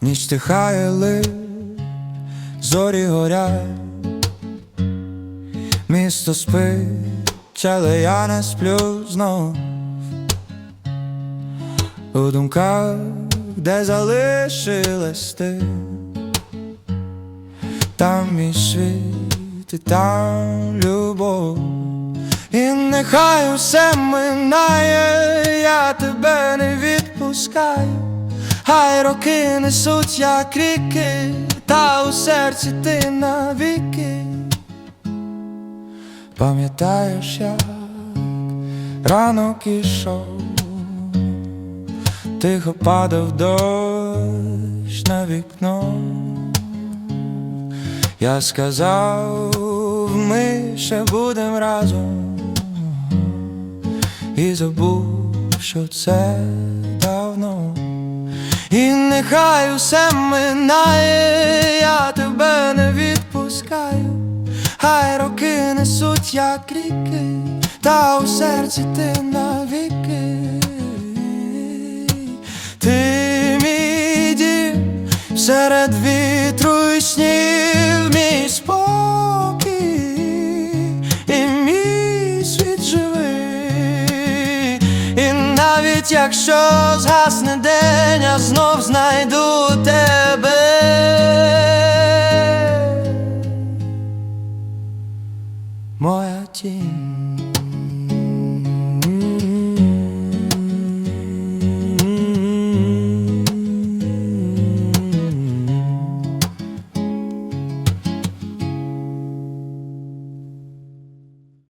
Ніч тихає ли, зорі горять, місто спить, але я не сплю знов. У думках, де залишилась ти, там мій світ і там любов. І нехай усе минає, я тебе не відпускаю, хай роки несуть, як ріки, та у серці ти навіки. Пам'ятаєш, як ранок ішов, тихо падав дощ на вікно. Я сказав, ще будем разом, і забув, що це давно. І нехай усе минає, я тебе не відпускаю, хай роки несуть, як ріки, та у серці ти навіки. Ти мій дім серед вітру навіть якщо згасне день, я знов знайду тебе. Моя тінь